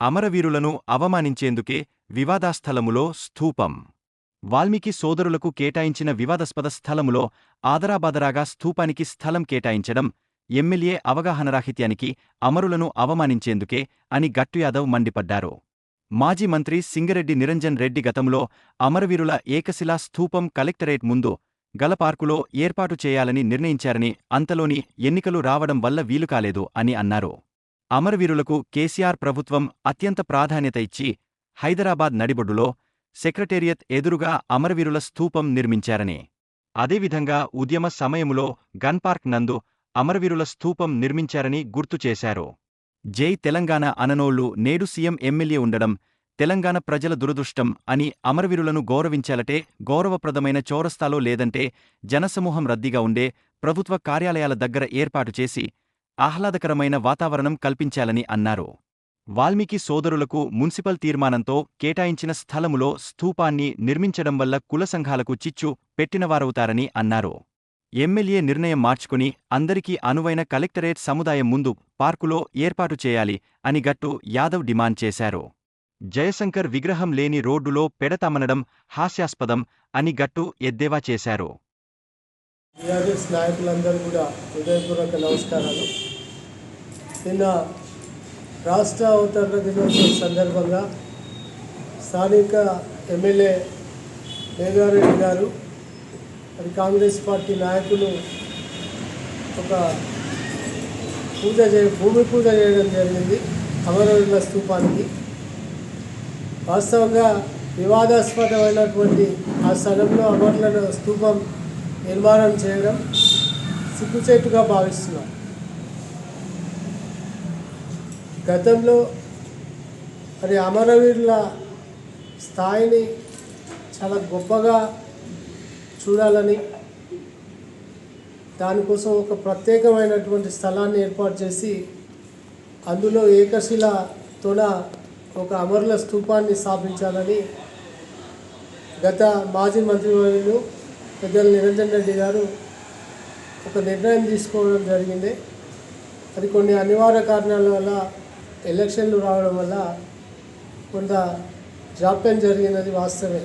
అమరవీరులను అవమానించేందుకే వివాదాస్థలములో స్థూపం. వాల్మీకి సోదరులకు కేటాయించిన వివాదాస్పద స్థలములో ఆదరాబాదరాగా స్థూపానికి స్థలం కేటాయించడం ఎమ్మెల్యే అవగాహనరాహిత్యానికి అమరులను అవమానించేందుకే అని గట్టుయాదవ్ మండిపడ్డారు. మాజీ మంత్రి సింగరెడ్డి నిరంజన్ రెడ్డి గతంలో అమరవీరుల ఏకశిలా స్థూపం కలెక్టరేట్ ముందు గల పార్కులో ఏర్పాటు చేయాలని నిర్ణయించారని అంతలోని ఎన్నికలు రావడం వల్ల వీలుకాలేదు అని అన్నారు. అమరవీరులకు కేసీఆర్ ప్రభుత్వం అత్యంత ప్రాధాన్యత ఇచ్చి హైదరాబాద్ నడిబొడ్డులో సెక్రటేరియట్ ఎదురుగా అమరవీరుల స్థూపం నిర్మించారని. అదేవిధంగా ఉద్యమ సమయములో గన్ పార్క్ నందు అమరవీరుల స్థూపం నిర్మించారని గుర్తు చేశారు. జై తెలంగాణ అననోళ్ళు నేడు సీఎం ఎమ్మెల్యే ఉండడం తెలంగాణ ప్రజల దురదృష్టం అని అమరవీరులను గౌరవించాలటే గౌరవప్రదమైన చౌరస్తాలో లేదంటే జనసమూహం రద్దీగా ఉండే ప్రభుత్వ కార్యాలయాల దగ్గర ఏర్పాటు చేసి ఆహ్లాదకరమైన వాతావరణం కల్పించాలని అన్నారు. వాల్మీకి సోదరులకు మున్సిపల్ తీర్మానంతో కేటాయించిన స్థలములో స్థూపాన్ని నిర్మించడం వల్ల కుల సంఘాలకు చిచ్చు పెట్టినవారవుతారని అన్నారు. ఎమ్మెల్యే నిర్ణయం మార్చుకుని అందరికీ అనువైన కలెక్టరేట్ సముదాయం ముందు పార్కులో ఏర్పాటు చేయాలి అని గట్టు యాదవ్ డిమాండ్ చేశారు. జయశంకర్ విగ్రహం లేని రోడ్డులో పెడతమనడం హాస్యాస్పదం అని గట్టు ఎద్దేవా చేశారు. టీఆర్ఎస్ నాయకులందరూ కూడా హృదయపూర్వక నమస్కారాలు. నిన్న రాష్ట్ర అవతరణ దినోత్సవం సందర్భంగా స్థానిక ఎమ్మెల్యే మేఘారెడ్డి గారు మరి కాంగ్రెస్ పార్టీ నాయకులు ఒక పూజ చే భూమి పూజ చేయడం జరిగింది అమరవీరుల స్తూపానికి వాస్తవంగా వివాదాస్పదమైనటువంటి ఆ స్థలంలో అమరుల స్తూపం నిర్మాణం చేయడం సిగ్గుచేటుగా భావిస్తున్నాం. గతంలో మరి అమరవీరుల స్థాయిని చాలా గొప్పగా చూడాలని దానికోసం ఒక ప్రత్యేకమైనటువంటి స్థలాన్ని ఏర్పాటు చేసి అందులో ఏకశిలతోన ఒక అమరుల స్థూపాన్ని స్థాపించాలని గత మాజీ మంత్రివర్యులు పెద్దల నిరంజన్ రెడ్డి గారు ఒక నిర్ణయం తీసుకోవడం జరిగింది. అది కొన్ని అనివార్య కారణాల వల్ల ఎలక్షన్లు రావడం వల్ల కొంత జాప్యం జరిగినది వాస్తవమే.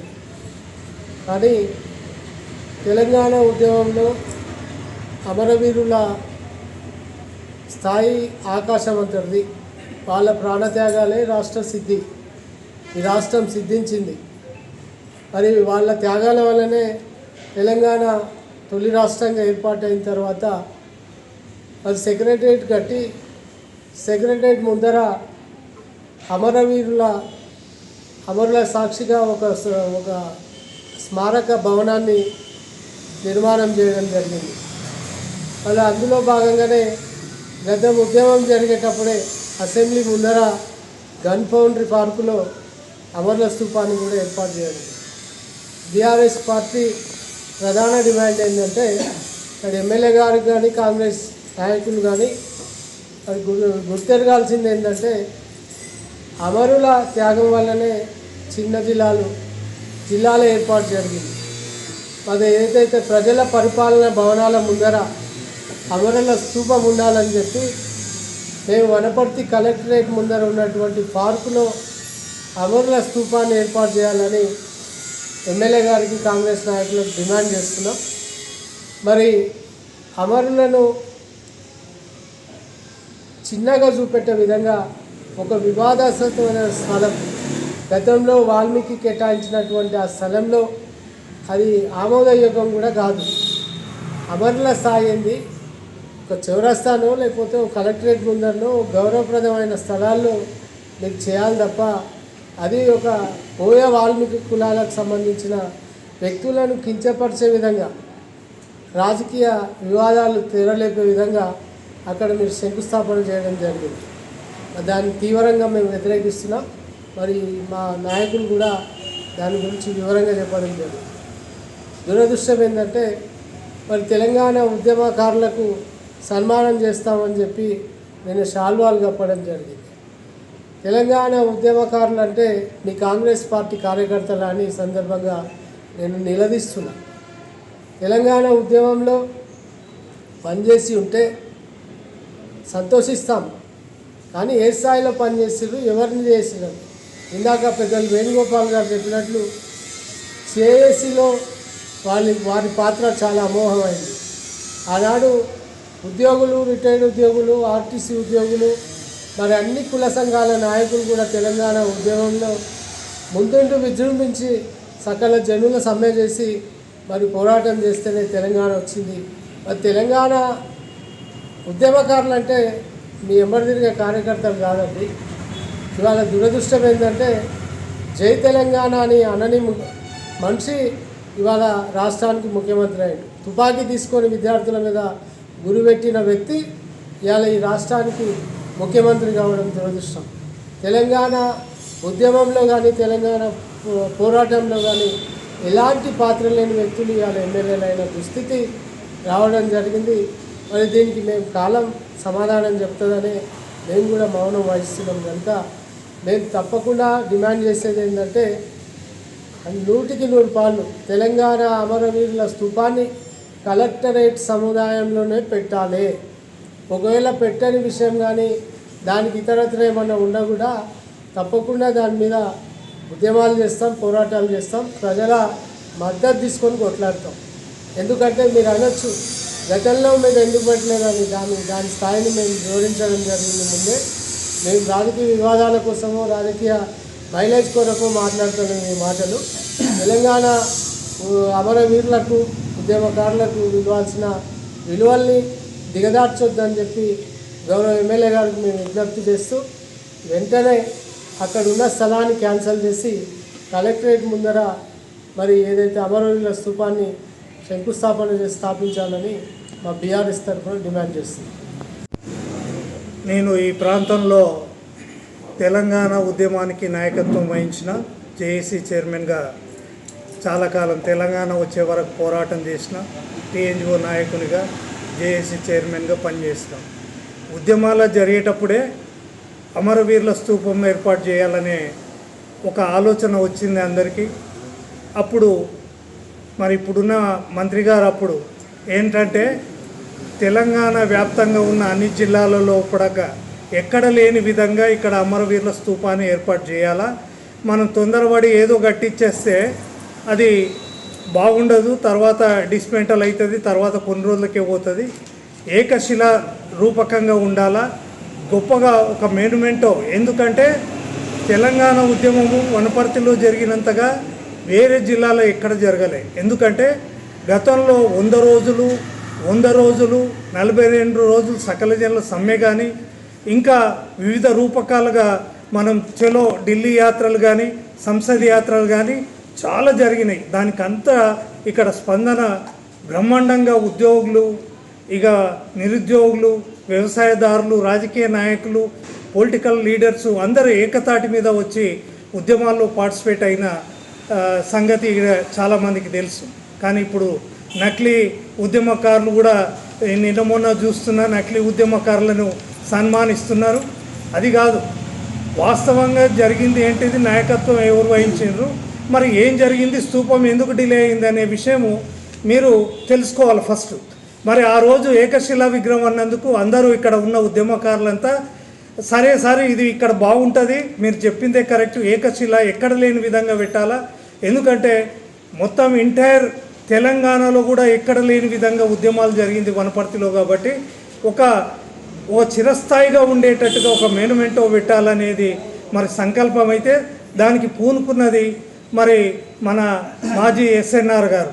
కానీ తెలంగాణ ఉద్యమంలో అమరవీరుల స్థాయి ఆకాశవంతుడిది వాళ్ళ ప్రాణత్యాగాలే రాష్ట్ర సిద్ధి. ఈ రాష్ట్రం సిద్ధించింది. మరి వాళ్ళ త్యాగాల వల్లనే తెలంగాణ తొలి రాష్ట్రంగా ఏర్పాటైన తర్వాత అది సెక్రటరేట్ కట్టి సెక్రటరేట్ ముందర అమరవీరుల అమరుల సాక్షిగా ఒక ఒక స్మారక భవనాన్ని నిర్మాణం చేయడం జరిగింది. అలా అందులో భాగంగానే గత ఉద్యమం జరిగేటప్పుడే అసెంబ్లీ ముందర గన్ ఫౌండరీ పార్కులో అమరుల స్తూపాన్ని కూడా ఏర్పాటు చేయడం బీఆర్ఎస్ పార్టీ ప్రధాన డిమాండ్ ఏంటంటే ఇక్కడ ఎమ్మెల్యే గారికి కానీ కాంగ్రెస్ నాయకులు కానీ అది గుర్- గుర్తెరగాల్సింది ఏంటంటే అమరుల త్యాగం వల్లనే చిన్న జిల్లాలు జిల్లాల ఏర్పాటు జరిగింది. అది ఏదైతే ప్రజల పరిపాలన భవనాల ముందర అమరుల స్తూపం ఉండాలని చెప్పి మేము వనపర్తి కలెక్టరేట్ ముందర ఉన్నటువంటి పార్కులో అమరుల స్తూపాన్ని ఏర్పాటు చేయాలని ఎమ్మెల్యే గారికి కాంగ్రెస్ నాయకులకు డిమాండ్ చేస్తున్నాం. మరి అమరులను చిన్నగా చూపెట్టే విధంగా ఒక వివాదాస్పదమైన స్థలం గతంలో వాల్మీకి కేటాయించినటువంటి ఆ స్థలంలో అది ఆమోదయోగం కూడా కాదు. అమరుల స్థాయి ఒక చౌరస్తానో లేకపోతే ఒక కలెక్టరేట్ ముందరనో గౌరవప్రదమైన స్థలాల్లో మీకు చేయాలి తప్ప అది ఒక పోయే వాల్మీకి కులాలకు సంబంధించిన వ్యక్తులను కించపరిచే విధంగా రాజకీయ వివాదాలు తెరలేపే విధంగా అక్కడ మీరు శంకుస్థాపన చేయడం జరిగింది. దాన్ని తీవ్రంగా మేము వ్యతిరేకిస్తున్నాం. మరి మా నాయకులు కూడా దాని గురించి వివరంగా చెప్పడం జరిగింది. దురదృష్టం ఏంటంటే మరి తెలంగాణ ఉద్యమకారులకు సన్మానం చేస్తామని చెప్పి నేను షాల్వాలు కప్పడం జరిగింది. తెలంగాణ ఉద్యమకారులు అంటే మీ కాంగ్రెస్ పార్టీ కార్యకర్తలు అని సందర్భంగా నేను నిలదీస్తున్నా. తెలంగాణ ఉద్యమంలో పనిచేసి ఉంటే సంతోషిస్తాం. కానీ ఏ స్థాయిలో పనిచేసారు ఎవరిని చేసినారు ఇందాక పెద్దలు వేణుగోపాల్ గారు చెప్పినట్లు సిఐఎస్సిలో వాళ్ళ వారి పాత్ర చాలా అమోఘమైంది. ఆనాడు ఉద్యోగులు రిటైర్డ్ ఉద్యోగులు ఆర్టీసీ ఉద్యోగులు మరి అన్ని కుల సంఘాల నాయకులు కూడా తెలంగాణ ఉద్యమంలో ముందుంటూ విజృంభించి సకల జనుల సమ్మె చేసి మరి పోరాటం చేస్తేనే తెలంగాణ వచ్చింది. మరి తెలంగాణ ఉద్యమకారులు అంటే మీ ఎంబడి తిరిగే కార్యకర్తలు కాదండి. ఇవాళ దురదృష్టం ఏంటంటే జై తెలంగాణ అని అనని మనిషి ఇవాళ రాష్ట్రానికి ముఖ్యమంత్రి అయ్యాడు. తుపాకీ తీసుకొని విద్యార్థుల మీద గురిపెట్టిన వ్యక్తి ఇవాళ ఈ రాష్ట్రానికి ముఖ్యమంత్రి కావడం దురదృష్టం. తెలంగాణ ఉద్యమంలో కానీ తెలంగాణ పో- పోరాటంలో కానీ ఎలాంటి పాత్ర లేని వ్యక్తులు ఇవాళ ఎమ్మెల్యేలైన దుస్థితి రావడం జరిగింది. మరి దీనికి మేము కాలం సమాధానం చెప్తుందనే మేము కూడా మౌనం వహిస్తున్నాం కనుక మేము తప్పకుండా డిమాండ్ చేసేది ఏంటంటే నూటికి నూరు పాళ్ళు తెలంగాణ అమరవీరుల స్థూపాన్ని కలెక్టరేట్ సముదాయంలోనే పెట్టాలి. ఒకవేళ పెట్టని విషయం కానీ దానికి ఇతరత్ర ఏమన్నా ఉన్నా కూడా తప్పకుండా దాని మీద ఉద్యమాలు చేస్తాం పోరాటాలు చేస్తాం ప్రజల మద్దతు తీసుకొని కొట్లాడతాం. ఎందుకంటే మీరు అనొచ్చు గతంలో మీరు ఎందుకు పెట్టలేదని దాని దాని స్థాయిని మేము జోడించడం జరిగింది ముందే. మేము రాజకీయ వివాదాల కోసమో రాజకీయ మైలేజ్ కొరకు మాట్లాడుతున్నాం ఈ మాటలు. తెలంగాణ అమరవీరులకు ఉద్యమకారులకు ఇవ్వాల్సిన విలువల్ని దిగదార్చొద్దని చెప్పి గౌరవ ఎమ్మెల్యే గారికి మేము విజ్ఞప్తి చేస్తూ వెంటనే అక్కడ ఉన్న స్థలాన్ని క్యాన్సిల్ చేసి కలెక్టరేట్ ముందర మరి ఏదైతే అమరవీరుల స్థూపాన్ని శంకుస్థాపన చేసి స్థాపించాలని మా బీఆర్ఎస్ తరఫున డిమాండ్ చేస్తుంది నేను ఈ ప్రాంతంలో తెలంగాణ ఉద్యమానికి నాయకత్వం వహించిన జేఏసీ చైర్మన్గా చాలా కాలం తెలంగాణ వచ్చే వరకు పోరాటం చేసిన టీఎన్జిఓ నాయకునిగా జేఏసీ చైర్మన్గా పనిచేసిన ఉద్యమాలు జరిగేటప్పుడే అమరవీరుల స్తూపం ఏర్పాటు చేయాలనే ఒక ఆలోచన వచ్చింది అందరికీ. అప్పుడు మరి ఇప్పుడున్న మంత్రి గారు అప్పుడు ఏంటంటే తెలంగాణ వ్యాప్తంగా ఉన్న అన్ని జిల్లాలలో పడక ఎక్కడ లేని విధంగా ఇక్కడ అమరవీరుల స్తూపాన్ని ఏర్పాటు చేయాలా? మనం తొందరపడి ఏదో గట్టిచ్చేస్తే అది బాగుండదు తర్వాత డిస్మెంటల్ అవుతుంది తర్వాత కొన్ని రోజులకే పోతుంది. ఏకశిల రూపకంగా ఉండాలా? గొప్పగా ఒక మెనుమెంటో ఎందుకంటే తెలంగాణ ఉద్యమము వనపర్తిలో జరిగినంతగా వేరే జిల్లాలో ఎక్కడ జరగలే. ఎందుకంటే గతంలో వంద రోజులు వంద రోజులు నలభై రెండు రోజులు సకల జనుల సమ్మె కానీ ఇంకా వివిధ రూపకాలుగా మనం చలో ఢిల్లీ యాత్రలు కానీ సంసద్ యాత్రలు కానీ చాలా జరిగినాయి. దానికంతా ఇక్కడ స్పందన బ్రహ్మాండంగా ఉద్యోగులు ఇక నిరుద్యోగులు వ్యవసాయదారులు రాజకీయ నాయకులు పొలిటికల్ లీడర్స్ అందరూ ఏకతాటి మీద వచ్చి ఉద్యమాల్లో పార్టిసిపేట్ అయిన సంగతి చాలామందికి తెలుసు. కానీ ఇప్పుడు నకిలీ ఉద్యమకారులు కూడా నిన్న మొన్న చూస్తున్న నకిలీ ఉద్యమకారులను సన్మానిస్తున్నారు. అది కాదు. వాస్తవంగా జరిగింది ఏంటిది? నాయకత్వం ఎవరు వహించారు? మరి ఏం జరిగింది? స్తూపం ఎందుకు డిలే అయింది అనే విషయము మీరు తెలుసుకోవాలి ఫస్ట్. మరి ఆ రోజు ఏకశిలా విగ్రహం అన్నందుకు అందరూ ఇక్కడ ఉన్న ఉద్యమకారులంతా సరే సరే ఇది ఇక్కడ బాగుంటుంది మీరు చెప్పిందే కరెక్ట్ ఏకశిల ఎక్కడ లేని విధంగా పెట్టాలా? ఎందుకంటే మొత్తం ఎంటైర్ తెలంగాణలో కూడా ఎక్కడ లేని విధంగా ఉద్యమాలు జరిగింది వనపర్తిలో కాబట్టి ఒక ఓ చిరస్థాయిగా ఉండేటట్టుగా ఒక మేనుమెంటో పెట్టాలనేది మరి సంకల్పం అయితే దానికి పూనుకున్నది మరి మన మాజీ ఎస్ఎన్ఆర్ గారు.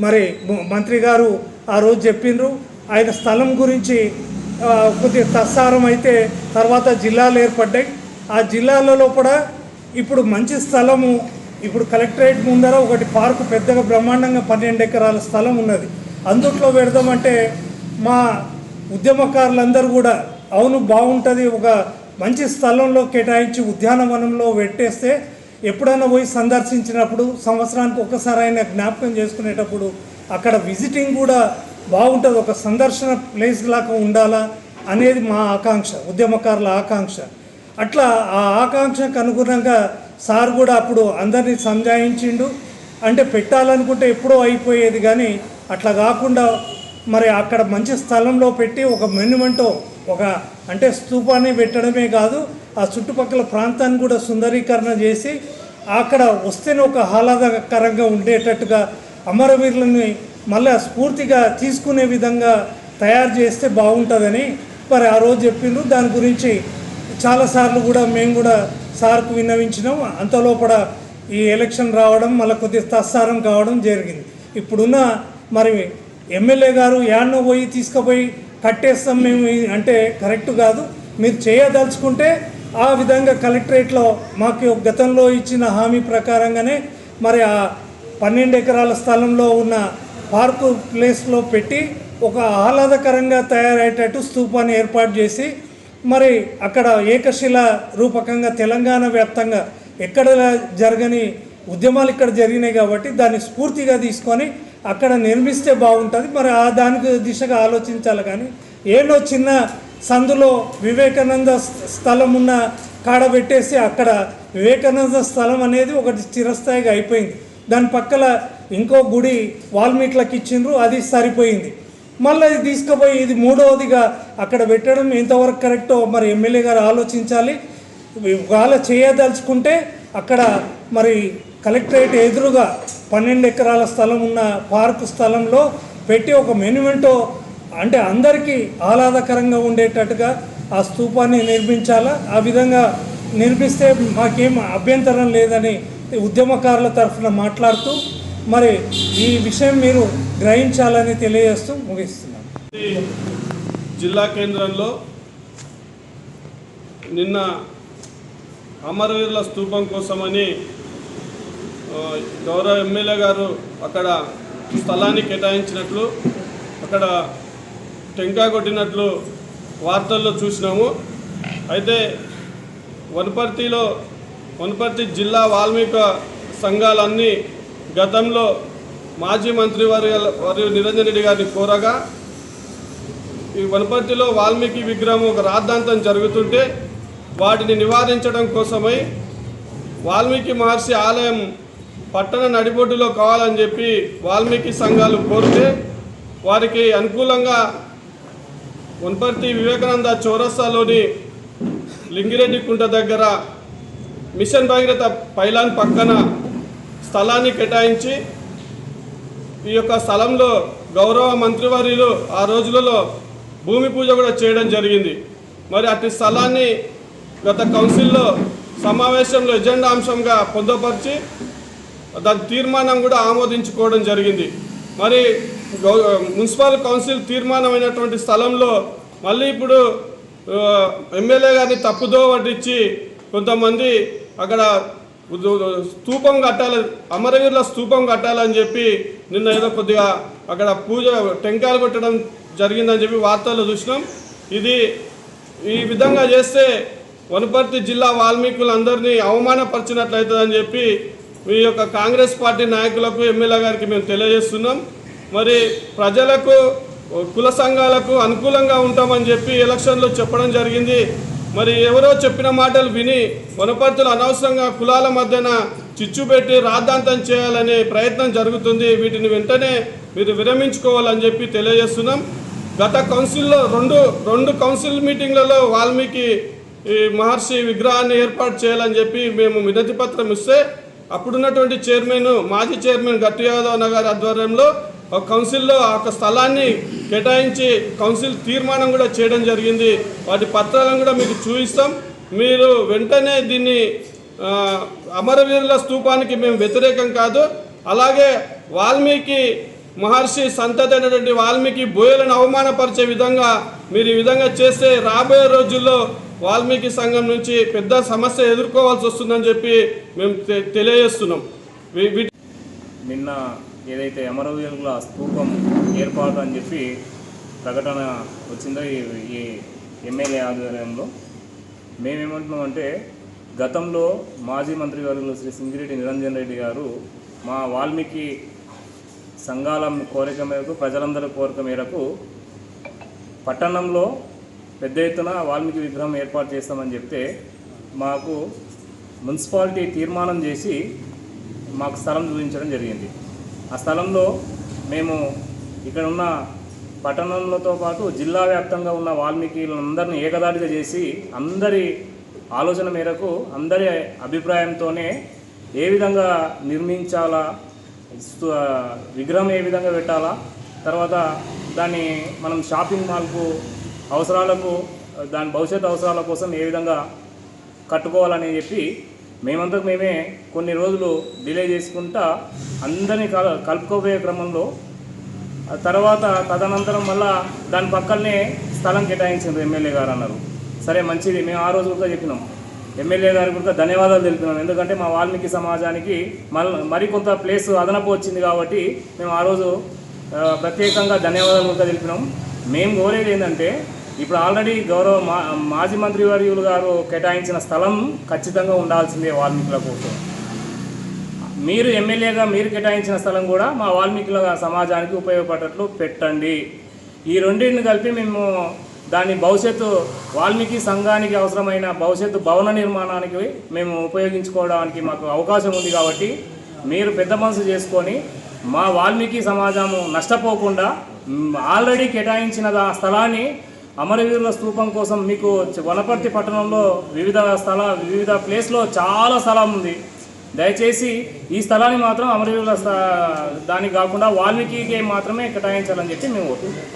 మరి మంత్రి గారు ఆ రోజు చెప్పిండ్రు. ఆయన స్థలం గురించి కొద్దిగా తస్సారం అయితే తర్వాత జిల్లాలు ఏర్పడ్డాయి. ఆ జిల్లాలలో కూడా ఇప్పుడు మంచి స్థలము ఇప్పుడు కలెక్టరేట్ ముందర ఒకటి పార్కు పెద్దగా బ్రహ్మాండంగా పన్నెండు ఎకరాల స్థలం ఉన్నది. అందుట్లో పెడదామంటే మా ఉద్యమకారులందరూ కూడా అవును బాగుంటుంది ఒక మంచి స్థలంలో కేటాయించి ఉద్యానవనంలో పెట్టేస్తే ఎప్పుడైనా పోయి సందర్శించినప్పుడు సంవత్సరానికి ఒకసారి అయినా జ్ఞాపకం చేసుకునేటప్పుడు అక్కడ విజిటింగ్ కూడా బాగుంటుంది. ఒక సందర్శన ప్లేస్ లాగా ఉండాలా అనేది మా ఆకాంక్ష ఉద్యమకారుల ఆకాంక్ష. అట్లా ఆ ఆకాంక్షకు అనుగుణంగా సార్ కూడా అప్పుడు అందరినీ సంజాయించిండు. అంటే పెట్టాలనుకుంటే ఎప్పుడో అయిపోయేది కానీ అట్లా కాకుండా మరి అక్కడ మంచి స్థలంలో పెట్టి ఒక మెన్యుమెంటో ఒక అంటే స్తూపాన్ని పెట్టడమే కాదు ఆ చుట్టుపక్కల ప్రాంతాన్ని కూడా సుందరీకరణ చేసి అక్కడ వస్తేనే ఒక ఆహ్లాదకరంగా ఉండేటట్టుగా అమరవీరులని మళ్ళీ స్ఫూర్తిగా తీసుకునే విధంగా తయారు చేస్తే బాగుంటుందని మరి ఆ రోజు చెప్పిండ్రు. దాని గురించి చాలాసార్లు కూడా మేము కూడా సార్కు విన్నవించినాం. అంతలోపల ఈ ఎలక్షన్ రావడం మళ్ళీ కొద్దిగా తత్సారం కావడం జరిగింది. ఇప్పుడున్న మరి ఎమ్మెల్యే గారు యాడ్నో పోయి తీసుకుపోయి కట్టేస్తాం మేము అంటే కరెక్ట్ కాదు. మీరు చేయదలుచుకుంటే ఆ విధంగా కలెక్టరేట్లో మాకు గతంలో ఇచ్చిన హామీ ప్రకారంగానే మరి ఆ పన్నెండు ఎకరాల స్థలంలో ఉన్న పార్కు ప్లేస్లో పెట్టి ఒక ఆహ్లాదకరంగా తయారయ్యేటట్టు స్తూపాన్ని ఏర్పాటు చేసి మరి అక్కడ ఏకశిల రూపకంగా తెలంగాణ వ్యాప్తంగా ఎక్కడ జరగని ఉద్యమాలు ఇక్కడ జరిగినాయి కాబట్టి దాన్ని స్ఫూర్తిగా తీసుకొని అక్కడ నిర్మిస్తే బాగుంటుంది. మరి ఆ దానికి దిశగా ఆలోచించాలి కానీ ఏదో చిన్న సందులో వివేకానంద స్థలం ఉన్న కాడ పెట్టేసి అక్కడ వివేకానంద స్థలం అనేది ఒకటి చిరస్థాయిగా అయిపోయింది. దాని పక్కల ఇంకో గుడి వాల్మీకులకు ఇచ్చిండ్రు అది సరిపోయింది. మళ్ళీ ఇది తీసుకుపోయి ఇది మూడవదిగా అక్కడ పెట్టడం ఎంతవరకు కరెక్టో మరి ఎమ్మెల్యే గారు ఆలోచించాలి. ఒకవేళ చేయదలుచుకుంటే అక్కడ మరి కలెక్టరేట్ ఎదురుగా పన్నెండు ఎకరాల స్థలం ఉన్న పార్కు స్థలంలో పెట్టి ఒక మెన్యుమెంటో అంటే అందరికీ ఆహ్లాదకరంగా ఉండేటట్టుగా ఆ స్తూపాన్ని నిర్మించాలా? ఆ విధంగా నిర్మిస్తే మాకేం అభ్యంతరం లేదని ఉద్యమకారుల తరఫున మాట్లాడుతూ మరి ఈ విషయం మీరు గ్రహించాలని తెలియజేస్తూ ముగిస్తున్నాను. జిల్లా కేంద్రంలో నిన్న అమరవీరుల స్తూపం కోసమని గౌరవ ఎమ్మెల్యే గారు అక్కడ స్థలాన్ని కేటాయించినట్లు అక్కడ టెంకా కొట్టినట్లు వార్తల్లో చూసినాము. అయితే వనపర్తిలో వనపర్తి జిల్లా వాల్మీక సంఘాలన్నీ గతంలో మాజీ మంత్రి వారి వారి నిరంజన్ రెడ్డి గారిని కోరగా ఈ వనపర్తిలో వాల్మీకి విగ్రహం ఒక రాద్ధాంతం జరుగుతుంటే వాటిని నివారించడం కోసమై వాల్మీకి మహర్షి ఆలయం పట్టణ నడిబొడ్డులో కావాలని చెప్పి వాల్మీకి సంఘాలు కోరితే వారికి అనుకూలంగా వనపర్తి వివేకానంద చౌరస్తాలోని లింగిరెడ్డి కుంట దగ్గర మిషన్ భగీరథ పైలాన్ పక్కన స్థలాన్ని కేటాయించి ఈ యొక్క స్థలంలో గౌరవ మంత్రివర్యులు ఆ రోజులలో భూమి పూజ కూడా చేయడం జరిగింది. మరి అటు స్థలాన్ని గత కౌన్సిల్లో సమావేశంలో ఎజెండా అంశంగా పొందుపరిచి దాని తీర్మానం కూడా ఆమోదించుకోవడం జరిగింది. మరి గౌ- మున్సిపల్ కౌన్సిల్ తీర్మానమైనటువంటి స్థలంలో మళ్ళీ ఇప్పుడు ఎమ్మెల్యే గారిని తప్పుదో పట్టించి కొంతమంది అక్కడ స్తూపం కట్టాలి అమరవీరుల స్తూపం కట్టాలని చెప్పి నిన్న ఏదో కొద్దిగా అక్కడ పూజ టెంకాయలు కొట్టడం జరిగిందని చెప్పి వార్తల్లో చూసినాం. ఇది ఈ విధంగా చేస్తే వనపర్తి జిల్లా వాల్మీకులందరినీ అవమానపరిచినట్లయితుందని చెప్పి మీ యొక్క కాంగ్రెస్ పార్టీ నాయకులకు ఎమ్మెల్యే గారికి మేము తెలియజేస్తున్నాం. మరి ప్రజలకు కుల సంఘాలకు అనుకూలంగా ఉంటామని చెప్పి ఎలక్షన్లో చెప్పడం జరిగింది. మరి ఎవరో చెప్పిన మాటలు విని వనపర్తులు అనవసరంగా కులాల మధ్యన చిచ్చు పెట్టి రాద్ధాంతం చేయాలనే ప్రయత్నం జరుగుతుంది. వీటిని వెంటనే మీరు విరమించుకోవాలని చెప్పి తెలియజేస్తున్నాం. గత కౌన్సిల్లో రెండు రెండు కౌన్సిల్ మీటింగ్లలో వాల్మీకి ఈ మహర్షి విగ్రహాన్ని ఏర్పాటు చేయాలని చెప్పి మేము వినతి పత్రం ఇస్తే అప్పుడున్నటువంటి చైర్మన్ మాజీ చైర్మన్ గట్టి యాదవ్ నగర్ ఆధ్వర్యంలో ఒక కౌన్సిల్లో ఒక యొక్క స్థలాన్ని కేటాయించి కౌన్సిల్ తీర్మానం కూడా చేయడం జరిగింది. వాటి పత్రాలను కూడా మీకు చూపిస్తాం. మీరు వెంటనే దీన్ని అమరవీరుల స్థూపానికి మేము వ్యతిరేకం కాదు. అలాగే వాల్మీకి మహర్షి సంతతి అయినటువంటి వాల్మీకి బోయలను అవమానపరిచే విధంగా మీరు ఈ విధంగా చేస్తే రాబోయే రోజుల్లో వాల్మీకి సంఘం నుంచి పెద్ద సమస్య ఎదుర్కోవాల్సి వస్తుందని చెప్పి మేము తె- తెలియజేస్తున్నాం. నిన్న ఏదైతే అమరవీరుల స్థూపం ఏర్పాటు అని చెప్పి ప్రకటన వచ్చిందో ఈ ఎమ్మెల్యే ఆధ్వర్యంలో. మేమేమంటున్నామంటే గతంలో మాజీ మంత్రి వర్గంలో శ్రీ సింగిరెడ్డి నిరంజన్ రెడ్డి గారు మా వాల్మీకి సంఘాల కోరిక మేరకు ప్రజలందరి కోరిక మేరకు పట్టణంలో పెద్ద ఎత్తున వాల్మీకి విగ్రహం ఏర్పాటు చేస్తామని చెప్తే మాకు మున్సిపాలిటీ తీర్మానం చేసి మాకు స్థలం చూపించడం జరిగింది. ఆ స్థలంలో మేము ఇక్కడ ఉన్న పట్టణంలతో పాటు జిల్లా వ్యాప్తంగా ఉన్న వాల్మీకిలందరినీ ఏకదాటిగా చేసి అందరి ఆలోచన మేరకు అందరి అభిప్రాయంతోనే ఏ విధంగా నిర్మించాలా విగ్రహం ఏ విధంగా పెట్టాలా తర్వాత దాన్ని మనం షాపింగ్ మాల్కు అవసరాలకు దాని భవిష్యత్ అవసరాల కోసం ఏ విధంగా కట్టుకోవాలని చెప్పి మేమంతకు మేమే కొన్ని రోజులు డిలే చేసుకుంటా అందరినీ కల కలుపుకోబోయే క్రమంలో తర్వాత తదనంతరం మళ్ళా దాని పక్కనే స్థలం కేటాయించింది ఎమ్మెల్యే గారు అన్నారు. సరే మంచిది. మేము ఆ రోజు కూడా చెప్పినాం. ఎమ్మెల్యే గారు కూడా ధన్యవాదాలు తెలిపినాం ఎందుకంటే మా వాల్మీకి సమాజానికి మరి కొంత ప్లేస్ అదనపు వచ్చింది కాబట్టి మేము ఆ రోజు ప్రత్యేకంగా ధన్యవాదాలు కూడా తెలిపినాం. మేము కోరేది ఏంటంటే ఇప్పుడు ఆల్రెడీ గౌరవ మా మాజీ మంత్రి వర్యులు గారు కేటాయించిన స్థలం ఖచ్చితంగా ఉండాల్సిందే వాల్మీకుల కోసం. మీరు ఎమ్మెల్యేగా మీరు కేటాయించిన స్థలం కూడా మా వాల్మీకుల సమాజానికి ఉపయోగపడేట్లు పెట్టండి. ఈ రెండింటిని కలిపి మేము దాని భవిష్యత్తు వాల్మీకి సంఘానికి అవసరమైన భవిష్యత్తు భవన నిర్మాణానికి మేము ఉపయోగించుకోవడానికి మాకు అవకాశం ఉంది కాబట్టి మీరు పెద్ద మనసు చేసుకొని మా వాల్మీకి సమాజము నష్టపోకుండా ఆల్రెడీ కేటాయించిన స్థలాన్ని అమరవీరుల స్థూపం కోసం మీకు వనపర్తి పట్టణంలో వివిధ స్థల వివిధ ప్లేస్లో చాలా స్థలం ఉంది. దయచేసి ఈ స్థలాన్ని మాత్రం అమరవీరుల దానికి కాకుండా వాల్మీకి మాత్రమే కేటాయించాలని చెప్పి మేము కోరుకుంటున్నాం.